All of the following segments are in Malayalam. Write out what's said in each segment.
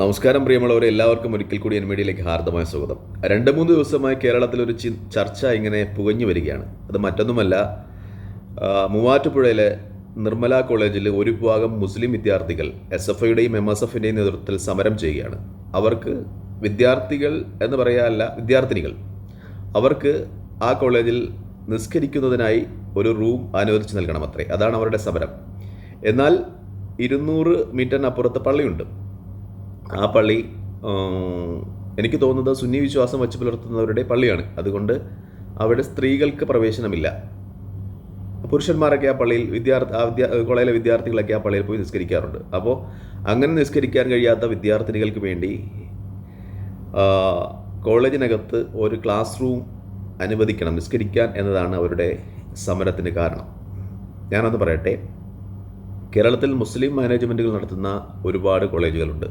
നമസ്കാരം പ്രിയമുള്ളവരെ എല്ലാവർക്കും ഒരിക്കൽ കൂടി എൻ മീഡിയയിലേക്ക് ഹാർദമായ സ്വാഗതം. രണ്ട് മൂന്ന് ദിവസമായി കേരളത്തിൽ ഒരു ചർച്ച ഇങ്ങനെ പുകഞ്ഞു വരികയാണ്. അത് മറ്റൊന്നുമല്ല മൂവാറ്റുപുഴയിലെ നിർമ്മല കോളേജിൽ ഒരു വിഭാഗം മുസ്ലിം വിദ്യാർത്ഥികൾ എസ് എഫ് ഐയുടെയും എം എസ് എഫിന്റെയും നേതൃത്വത്തിൽ സമരം ചെയ്യുകയാണ്. അവർക്ക് വിദ്യാർത്ഥികൾ എന്ന് പറയാനല്ല വിദ്യാർത്ഥിനികൾ. അവർക്ക് ആ കോളേജിൽ നിസ്കരിക്കുന്നതിനായി ഒരു റൂം അനുവദിച്ച് നൽകണമത്രേ അതാണ് അവരുടെ സമരം. എന്നാൽ ഇരുന്നൂറ് മീറ്ററിനപ്പുറത്ത് പള്ളിയുണ്ട്. ആ പള്ളി എനിക്ക് തോന്നുന്നത് സുന്നി വിശ്വാസം വച്ച് പുലർത്തുന്നവരുടെ പള്ളിയാണ്. അതുകൊണ്ട് അവിടെ സ്ത്രീകൾക്ക് പ്രവേശനമില്ല. പുരുഷന്മാരൊക്കെ ആ പള്ളിയിൽ വിദ്യാർത്ഥി ആ വിദ്യാ കോളേജിലെ വിദ്യാർത്ഥികളൊക്കെ ആ പള്ളിയിൽ പോയി നിസ്കരിക്കാറുണ്ട്. അപ്പോൾ അങ്ങനെ നിസ്കരിക്കാൻ കഴിയാത്ത വിദ്യാർത്ഥിനികൾക്ക് വേണ്ടി കോളേജിനകത്ത് ഒരു ക്ലാസ് റൂം അനുവദിക്കണം നിസ്കരിക്കാൻ എന്നതാണ് അവരുടെ സമരത്തിന് കാരണം. ഞാനൊന്ന് പറയട്ടെ. കേരളത്തിൽ മുസ്ലിം മാനേജ്മെന്റുകൾ നടത്തുന്ന ഒരുപാട് കോളേജുകളുണ്ട്.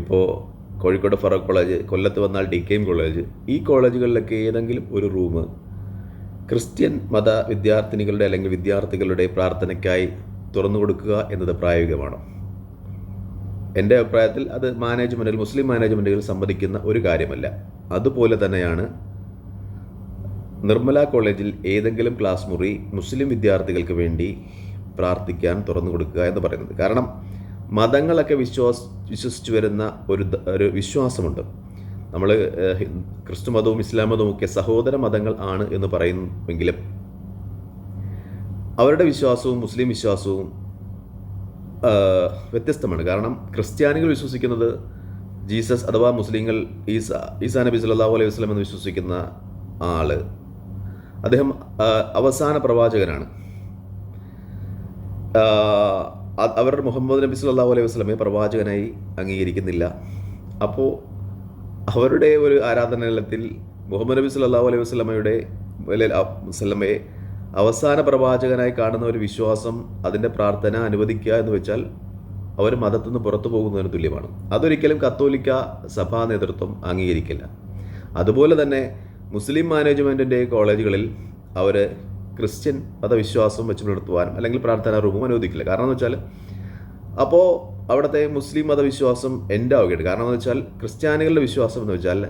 ഇപ്പോൾ കോഴിക്കോട് ഫറോക്ക് കോളേജ് കൊല്ലത്ത് വന്നാൽ ഡി കെ എം കോളേജ് ഈ കോളേജുകളിലൊക്കെ ഏതെങ്കിലും ഒരു റൂം ക്രിസ്ത്യൻ മത വിദ്യാർത്ഥിനികളുടെ അല്ലെങ്കിൽ വിദ്യാർത്ഥികളുടെ പ്രാർത്ഥനയ്ക്കായി തുറന്നു കൊടുക്കുക എന്നത് പ്രായോഗികമാണ്? എന്റെ അഭിപ്രായത്തിൽ അത് മാനേജ്മെന്റിൽ മുസ്ലിം മാനേജ്മെന്റുകൾ സംബന്ധിക്കുന്ന ഒരു കാര്യമല്ല. അതുപോലെ തന്നെയാണ് നിർമ്മല കോളേജിൽ ഏതെങ്കിലും ക്ലാസ് മുറി മുസ്ലിം വിദ്യാർത്ഥികൾക്ക് വേണ്ടി പ്രാർത്ഥിക്കാൻ തുറന്നു കൊടുക്കുക എന്ന് പറയുന്നത്. കാരണം മതങ്ങളൊക്കെ വിശ്വാസ വിശ്വസിച്ചു വരുന്ന ഒരു ഒരു വിശ്വാസമുണ്ട്. നമ്മൾ ക്രിസ്തു മതവും ഇസ്ലാം മതവും ഒക്കെ സഹോദര മതങ്ങൾ ആണ് എന്ന് പറയുമെങ്കിലും അവരുടെ വിശ്വാസവും മുസ്ലിം വിശ്വാസവും വ്യത്യസ്തമാണ്. കാരണം ക്രിസ്ത്യാനികൾ വിശ്വസിക്കുന്നത് ജീസസ് അഥവാ മുസ്ലിങ്ങൾ ഈസ ഈസാ നബി സല്ലല്ലാഹു അലൈഹി വസല്ലം എന്ന് വിശ്വസിക്കുന്ന ആൾ. അദ്ദേഹം അവസാന പ്രവാചകനാണ്. അവർ മുഹമ്മദ് നബി സല്ലല്ലാഹു അലൈഹി വസ്ലമെ പ്രവാചകനായി അംഗീകരിക്കുന്നില്ല. അപ്പോൾ അവരുടെ ഒരു ആരാധനാലയത്തിൽ മുഹമ്മദ് നബി സല്ലല്ലാഹു അലൈഹി വസ്ലമയുടെ വസ്ലമയെ അവസാന പ്രവാചകനായി കാണുന്ന ഒരു വിശ്വാസം അതിന്റെ പ്രാർത്ഥന അനുവദിക്കുക എന്ന് വെച്ചാൽ അവർ മതത്തിൽ നിന്ന് പുറത്തു പോകുന്നതിന് തുല്യമാണ്. അതൊരിക്കലും കത്തോലിക്ക സഭാ നേതൃത്വം അംഗീകരിക്കില്ല. അതുപോലെ തന്നെ മുസ്ലിം മാനേജ്മെന്റിന്റെ കോളേജുകളിൽ അവർ ക്രിസ്ത്യൻ മതവിശ്വാസം വെച്ച് പുലർത്തുവാനും അല്ലെങ്കിൽ പ്രാർത്ഥനാ റൂമും അനുവദിക്കില്ല. കാരണം എന്ന് വെച്ചാൽ അപ്പോൾ അവിടുത്തെ മുസ്ലിം മതവിശ്വാസം എന്റെ ആവുകയാണ് കാരണം എന്ന് വെച്ചാൽ ക്രിസ്ത്യാനികളുടെ വിശ്വാസം എന്ന് വെച്ചാൽ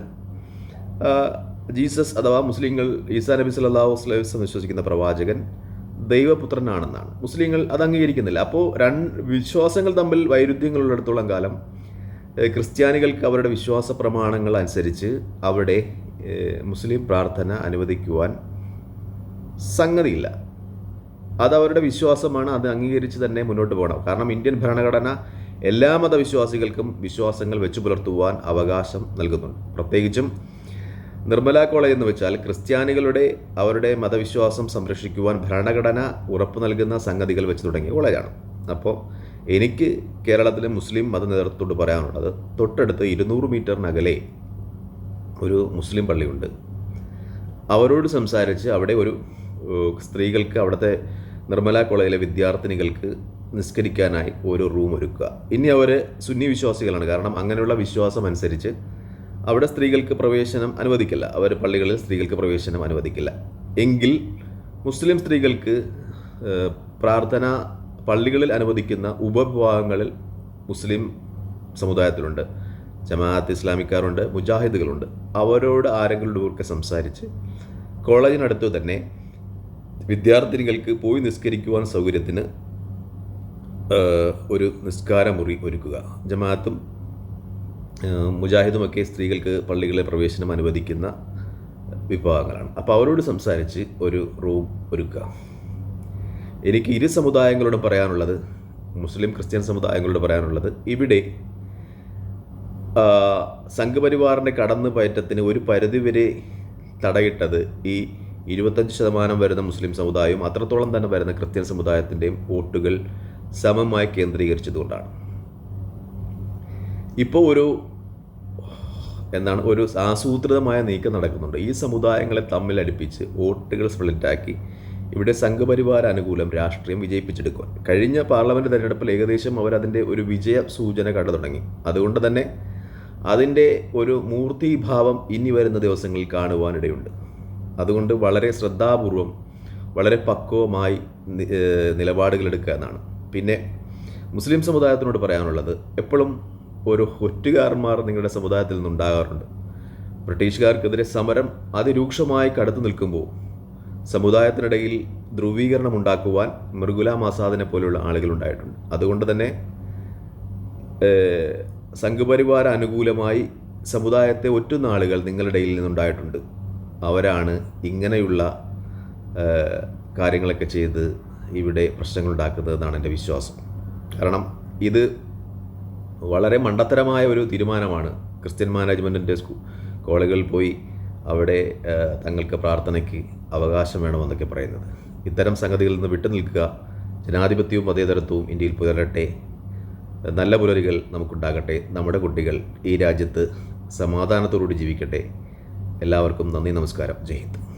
ജീസസ് അഥവാ മുസ്ലിങ്ങൾ ഈസാ നബി സല്ലല്ലാഹു അലൈഹി എന്ന് വിശ്വസിക്കുന്ന പ്രവാചകൻ ദൈവപുത്രനാണെന്നാണ്. മുസ്ലിങ്ങൾ അത് അംഗീകരിക്കുന്നില്ല. അപ്പോൾ രണ്ട് വിശ്വാസങ്ങൾ തമ്മിൽ വൈരുദ്ധ്യങ്ങളുള്ളിടത്തോളം കാലം ക്രിസ്ത്യാനികൾക്ക് അവരുടെ വിശ്വാസ പ്രമാണങ്ങൾ അനുസരിച്ച് അവിടെ മുസ്ലിം പ്രാർത്ഥന അനുവദിക്കുവാൻ സംഗതിയില്ല. അത് അവരുടെ വിശ്വാസമാണ് അത് അംഗീകരിച്ച് തന്നെ മുന്നോട്ട് പോകണം. കാരണം ഇന്ത്യൻ ഭരണഘടന എല്ലാ മതവിശ്വാസികൾക്കും വിശ്വാസങ്ങൾ വെച്ചു പുലർത്തുവാൻ അവകാശം നൽകുന്നുണ്ട്. പ്രത്യേകിച്ചും നിർമ്മല കോളേജ് എന്ന് വെച്ചാൽ ക്രിസ്ത്യാനികളുടെ അവരുടെ മതവിശ്വാസം സംരക്ഷിക്കുവാൻ ഭരണഘടന ഉറപ്പു നൽകുന്ന സംഗതികൾ വെച്ച് തുടങ്ങിയ കോളേജാണ്. അപ്പോൾ എനിക്ക് കേരളത്തിലെ മുസ്ലിം മത നേതൃത്വത്തോട് പറയാനുള്ളത് തൊട്ടടുത്ത് ഇരുന്നൂറ് മീറ്ററിനകലെ ഒരു മുസ്ലിം പള്ളിയുണ്ട്. അവരോട് സംസാരിച്ച് അവിടെ ഒരു സ്ത്രീകൾക്ക് അവിടുത്തെ നിർമ്മല കോളേജിലെ വിദ്യാർത്ഥിനികൾക്ക് നിസ്കരിക്കാനായി ഒരു റൂം ഒരുക്കുക. ഇനി അവർ സുന്നി വിശ്വാസികളാണ്. കാരണം അങ്ങനെയുള്ള വിശ്വാസം അനുസരിച്ച് അവിടെ സ്ത്രീകൾക്ക് പ്രവേശനം അനുവദിക്കില്ല. അവർ പള്ളികളിൽ സ്ത്രീകൾക്ക് പ്രവേശനം അനുവദിക്കില്ല. എങ്കിൽ മുസ്ലിം സ്ത്രീകൾക്ക് പ്രാർത്ഥന പള്ളികളിൽ അനുവദിക്കുന്ന ഉപവിഭാഗങ്ങളിൽ മുസ്ലിം സമുദായത്തിലുണ്ട്. ജമാഅത്ത് ഇസ്ലാമിക്കാരുണ്ട് മുജാഹിദുകളുണ്ട്. അവരോട് ആരെങ്കിലും ഒക്കെ സംസാരിച്ച് കോളേജിനടുത്ത് തന്നെ വിദ്യാർത്ഥിനികൾക്ക് പോയി നിസ്കരിക്കുവാൻ സൗകര്യത്തിന് ഒരു നിസ്കാരമുറി ഒരുക്കുക. ജമാഅത്തും മുജാഹിദുമൊക്കെ സ്ത്രീകൾക്ക് പള്ളികളെ പ്രവേശനം അനുവദിക്കുന്ന വിഭാഗങ്ങളാണ്. അപ്പോൾ അവരോട് സംസാരിച്ച് ഒരു റൂം ഒരുക്കുക. എനിക്ക് ഇരു സമുദായങ്ങളോട് പറയാനുള്ളത് മുസ്ലിം ക്രിസ്ത്യൻ സമുദായങ്ങളോട് പറയാനുള്ളത് ഇവിടെ സംഘപരിവാറിന്റെ കടന്നു പയറ്റത്തിന് ഒരു പരിധിവരെ തടയിട്ടത് ഈ ഇരുപത്തഞ്ച് ശതമാനം വരുന്ന മുസ്ലിം സമുദായവും അത്രത്തോളം തന്നെ വരുന്ന ക്രിസ്ത്യൻ സമുദായത്തിന്റെയും വോട്ടുകൾ സമമായി കേന്ദ്രീകരിച്ചതുകൊണ്ടാണ്. ഇപ്പോൾ ഒരു എന്താണ് ഒരു ആസൂത്രിതമായ നീക്കം നടക്കുന്നുണ്ട്. ഈ സമുദായങ്ങളെ തമ്മിൽ അടുപ്പിച്ച് വോട്ടുകൾ സ്പ്ലിറ്റാക്കി ഇവിടെ സംഘപരിവാര അനുകൂലം രാഷ്ട്രീയം വിജയിപ്പിച്ചെടുക്കുവാൻ. കഴിഞ്ഞ പാർലമെന്റ് തെരഞ്ഞെടുപ്പിൽ ഏകദേശം അവരതിന്റെ ഒരു വിജയ സൂചന കണ്ടു തുടങ്ങി. അതുകൊണ്ട് തന്നെ അതിന്റെ ഒരു മൂർത്തിഭാവം ഇനി വരുന്ന ദിവസങ്ങളിൽ കാണുവാനിടയുണ്ട്. അതുകൊണ്ട് വളരെ ശ്രദ്ധാപൂർവം വളരെ പക്വമായി നിലപാടുകൾ എടുക്കുക എന്നാണ്. പിന്നെ മുസ്ലിം സമുദായത്തിനോട് പറയാനുള്ളത് എപ്പോഴും ഒരു ഒറ്റുകാരന്മാർ നിങ്ങളുടെ സമുദായത്തിൽ നിന്നുണ്ടാകാറുണ്ട്. ബ്രിട്ടീഷുകാർക്കെതിരെ സമരം അതിരൂക്ഷമായി കടത്തു നിൽക്കുമ്പോൾ സമുദായത്തിനിടയിൽ ധ്രുവീകരണം ഉണ്ടാക്കുവാൻ മൃഗുലാം ആസാദിനെ പോലെയുള്ള ആളുകൾ ഉണ്ടായിട്ടുണ്ട്. അതുകൊണ്ട് തന്നെ സംഘപരിവാര അനുകൂലമായി സമുദായത്തെ ഒറ്റുന്ന ആളുകൾ നിങ്ങളുടെ നിന്നുണ്ടായിട്ടുണ്ട്. അവരാണ് ഇങ്ങനെയുള്ള കാര്യങ്ങളൊക്കെ ചെയ്ത് ഇവിടെ പ്രശ്നങ്ങൾ ഉണ്ടാക്കുന്നതെന്നാണ് എന്റെ വിശ്വാസം. കാരണം ഇത് വളരെ മണ്ടത്തരമായ ഒരു തീരുമാനമാണ്. ക്രിസ്ത്യൻ മാനേജ്മെന്റിന്റെ സ്കൂ കോളേജുകളിൽ പോയി അവിടെ തങ്ങൾക്ക് പ്രാർത്ഥനയ്ക്ക് അവകാശം വേണമെന്നൊക്കെ പറയുന്നത്. ഇത്തരം സംഗതികളിൽ നിന്ന് വിട്ടുനിൽക്കുക ജനാധിപത്യവും മതേതരത്വവും ഇന്ത്യയിൽ പുലരട്ടെ. നല്ല പുലരികൾ നമുക്കുണ്ടാകട്ടെ. നമ്മുടെ കുട്ടികൾ ഈ രാജ്യത്ത് സമാധാനത്തോടുകൂടി ജീവിക്കട്ടെ. എല്ലാവർക്കും നന്ദി നമസ്കാരം. ജയ് ഹിന്ദ്.